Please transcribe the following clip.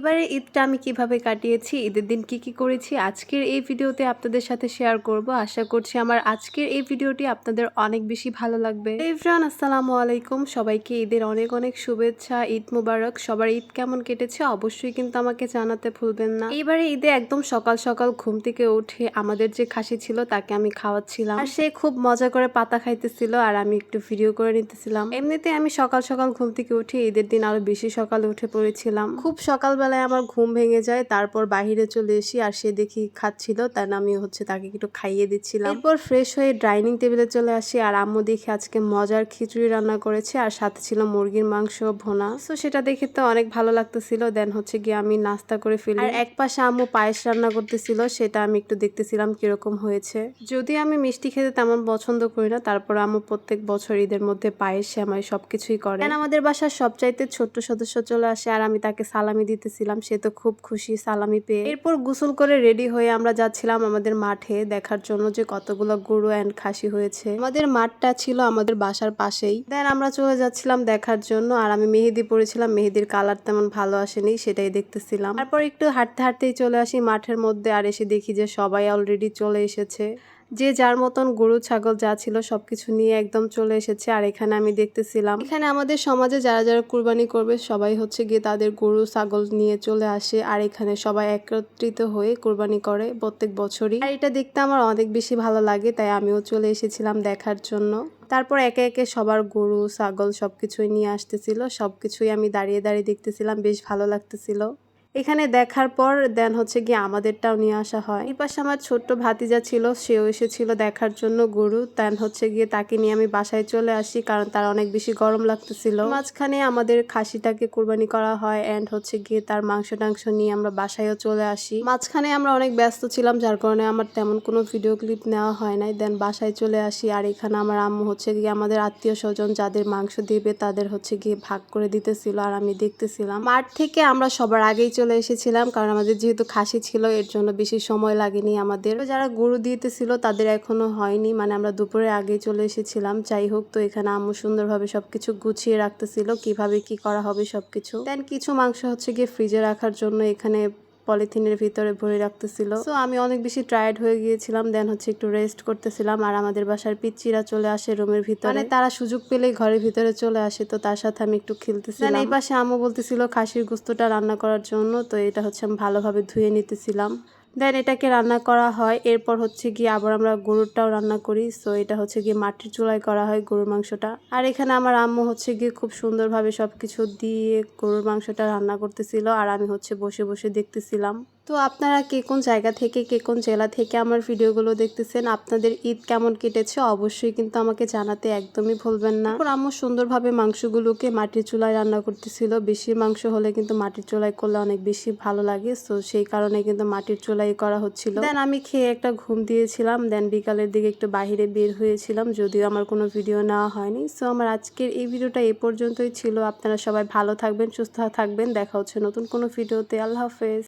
এবারে ঈদটা আমি কীভাবে কাটিয়েছি, ঈদের দিন কি কি করেছি, আজকের এই ভিডিওতে আপনাদের সাথে শেয়ার করব। আশা করছি আমার আজকের এই ভিডিওটি আপনাদের অনেক বেশি ভালো লাগবে। এভরান আসসালামু আলাইকুম। সবাইকে ঈদের অনেক অনেক শুভেচ্ছা, ঈদ মুবারক। সবার ঈদ কেমন কেটেছে অবশ্যই কিন্তু আমাকে জানাতে ভুলবেন না। এবারে ঈদে একদম সকাল সকাল ঘুম থেকে উঠে আমাদের যে খাসি ছিল তাকে আমি খাওয়াচ্ছিলাম। আর সে খুব মজা করে পাতা খাইতেছিল আর আমি একটু ভিডিও করে নিতেছিলাম। এমনিতে আমি সকাল সকাল ঘুম থেকে উঠে ঈদের দিন আরও বেশি সকালে উঠে পড়েছিলাম। খুব সকালবেলায় আমার ঘুম ভেঙে যায় তারপর বাহিরে চলে এসি আর সে দেখি খাচ্ছিল তার আমি হচ্ছে তাকে একটু খাইয়ে দিচ্ছিলাম। এরপর ফ্রেশ হয়ে ডাইনিং টেবিলে চলে আসি আর আম্মু দেখি আজকে মজার খিচুড়ি রান্না করেছে আর সাথে ছিল মুরগির মাংস ভোনা। তো সেটা দেখে তো অনেক ভালো লাগতেছিল দেন হচ্ছে গিয়ে আমি নাস্তা করে ফেলি। আর এক পাশে আম্মু পায়েস রান্না করতেছিল সেটা আমি একটু দেখতেছিলাম কীরকম হয়েছে। যদি আমি মিষ্টি খেতে তেমন পছন্দ করি না তারপর আম্মু প্রত্যেক বছর ঈদের মধ্যে পায়েস শ্যামাই সবকিছুই করে। আমাদের বাসার সবচাইতে ছোট্ট সদস্য চলে আসে আর আমি তাকে সালামি দিতেছিলাম সে তো খুব খুশি, সালামি পেয়ে। এরপর গোসল করে রেডি হয়ে আমরা যাচ্ছিলাম আমাদের মাঠে দেখার জন্য যে কতগুলো গরু অ্যান্ড খাসি হয়েছে। আমাদের মাঠটা ছিল আমাদের বাসার পাশেই। দেন আমরা চলে যাচ্ছিলাম দেখার জন্য আর আমি মেহেদি পরেছিলাম, মেহেদির কালার তেমন ভালো আসেনি, সেটাই দেখতেছিলাম। তারপর একটু হাঁটতে হাঁটতেই চলে আসি মাঠের মধ্যে আর এসে দেখি যে সবাই অলরেডি চলে এসেছে। যে যার মতন গরু, ছাগল যা ছিল সব কিছু নিয়ে একদম চলে এসেছে। আর এখানে আমি দেখতেছিলাম, এখানে আমাদের সমাজে যারা যারা কুরবানি করবে সবাই হচ্ছে গিয়ে তাদের গরু, ছাগল নিয়ে চলে আসে। আর এখানে সবাই একত্রিত হয়ে কুরবানি করে প্রত্যেক বছরই। আর এটা দেখতে আমার অনেক বেশি ভালো লাগে, তাই আমিও চলে এসেছিলাম দেখার জন্য। তারপর একে একে সবার গরু, ছাগল সবকিছুই নিয়ে আসতেছিল। সবকিছুই আমি দাঁড়িয়ে দাঁড়িয়ে দেখতেছিলাম, বেশ ভালো লাগতেছিল। এখানে দেখার পর দেন হচ্ছে গিয়ে আমাদেরটাও নিয়ে আসা হয়। এই পাশে আমার ছোট্ট ভাতিজা ছিল, সেও এসেছিল দেখার জন্য গরু। দেন হচ্ছে গিয়ে তাকে নিয়ে আমি বাসায় চলে আসি কারণ তার অনেক বেশি গরম লাগতেছিল। মাঝখানে আমাদের খাসিটাকে কোরবানি করা হয় অ্যান্ড হচ্ছে গিয়ে তার মাংস টাংস নিয়ে আমরা বাসায়ও চলে আসি। মাঝখানে আমরা অনেক ব্যস্ত ছিলাম, যার কারণে আমার তেমন কোনো ভিডিও ক্লিপ নেওয়া হয় নাই। দেন বাসায় চলে আসি আর এখানে আমার আম্মু হচ্ছে গিয়ে আমাদের আত্মীয় স্বজন যাদের মাংস দিবে তাদের হচ্ছে গিয়ে ভাগ করে দিতেছিল আর আমি দেখতেছিলাম। মাঠ থেকে আমরা সবার আগেই চলে এসেছিলাম, কারণ আমাদের যেহেতু খাসি ছিল, এর জন্য বেশি সময় লাগেনি আমাদের। যারা গরু দিতেছিল, তাদের এখনও হয়নি মানে আমরা দুপুরে আগে চলে এসেছিলাম। যাই হোক, তো এখানে আম্মু সুন্দরভাবে সবকিছু গুছিয়ে রাখতেছিল, কীভাবে কি করা হবে সবকিছু। দেন কিছু মাংস হচ্ছে গিয়ে ফ্রিজে রাখার জন্য এখানে পলিথিনের ভিতরে ভরে রাখতেছিল। তো আমি অনেক বেশি টায়ার্ড হয়ে গিয়েছিলাম দেন হচ্ছে একটু রেস্ট করতেছিলাম আর আমাদের বাসার পিচ্চিরা চলে আসে রুমের ভিতরে। মানে তারা সুযোগ পেলেই ঘরের ভিতরে চলে আসে তো তার সাথে আমি একটু খেলতেছিলাম। এই পাশে আম্মু বলতেছিল খাসির গুস্তটা রান্না করার জন্য। তো এটা হচ্ছে আমি ভালোভাবে ধুয়ে নিতেছিলাম। দেন এটাকে রান্না করা হয়। এরপর হচ্ছে গিয়ে আবার আমরা গরুরটাও রান্না করি। সো এটা হচ্ছে গিয়ে মাটির চুলায় করা হয় গরুর মাংসটা। আর এখানে আমার আম্মু হচ্ছে গিয়ে খুব সুন্দরভাবে সব কিছু দিয়ে গরুর মাংসটা রান্না করতেছিল। আর আমি হচ্ছে বসে বসে দেখতেছিলাম। তো আপনারা কে কোন জায়গা থেকে, কে কোন জেলা থেকে আমার ভিডিওগুলো দেখতেছেন, আপনাদের ঈদ কেমন কেটেছে অবশ্যই কিন্তু আমাকে জানাতে একদমই ভুলবেন না। তারপর আম্মু সুন্দরভাবে মাংসগুলোকে মাটির চুলায় রান্না করতেছিল। বেশি মাংস হলে কিন্তু মাটির চুলায় করলে অনেক বেশি ভালো লাগে তো সেই কারণে কিন্তু মাটির চুলাই করা হচ্ছিল। দেন আমি খেয়ে একটা ঘুম দিয়েছিলাম, দেন বিকালের দিকে একটু বাহিরে বের হয়েছিলাম, যদিও আমার কোনো ভিডিও নেওয়া হয়নি। সো আমার আজকের এই ভিডিওটা এ পর্যন্তই ছিল। আপনারা সবাই ভালো থাকবেন, সুস্থ থাকবেন, দেখা হচ্ছে নতুন কোনো ভিডিওতে। আল্লাহ হাফেজ।